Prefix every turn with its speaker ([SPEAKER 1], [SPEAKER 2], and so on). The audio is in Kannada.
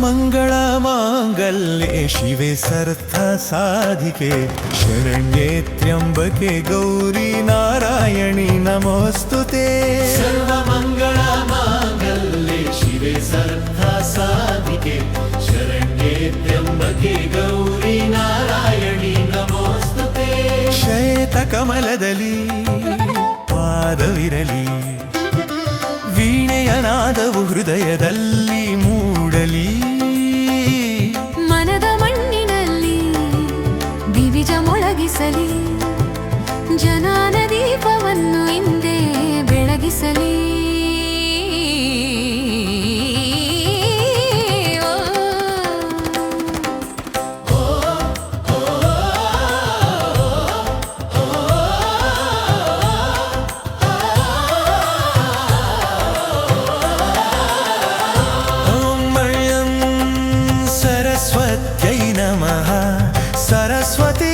[SPEAKER 1] ಸರ್ವಮಂಗಳ ಮಾಂಗಲ್ಯೆ ಶಿವೆ ಸರ್ಥ ಸಾಧಿಕೆ ಶರಣ್ಯೇ ತ್ರ್ಯಂಬಕೆ ಗೌರಿ ನಾರಾಯಣಿ ನಮೋಸ್ತುತೆ.
[SPEAKER 2] ಸರ್ವಮಂಗಳ ಮಾಂಗಲ್ಯೆ ಶಿವೆ ಸರ್ಥ ಸಾಧಿಕೆ ಶರಣ್ಯೆ ತ್ರ್ಯಂಬಕೆ ಗೌರಿ ನಾರಾಯಣಿ ನಮೋಸ್ತುತೆ.
[SPEAKER 1] ಶ್ವೇತ ಕಮಲದಲ್ಲಿ ಪಾದವಿರಲಿ ವೀಣೆಯನಾದವು ಹೃದಯದಲ್ಲಿ ಮೂಡಲಿ.
[SPEAKER 3] ಮೊಳಗಿಸಲಿ ಜನಾನ ದೀಪವನ್ನು ಹಿಂದೆ ಬೆಳಗಿಸಲಿ ಓ.
[SPEAKER 1] ॐ मह्यं सरस्वत्यै नमः सरस्वती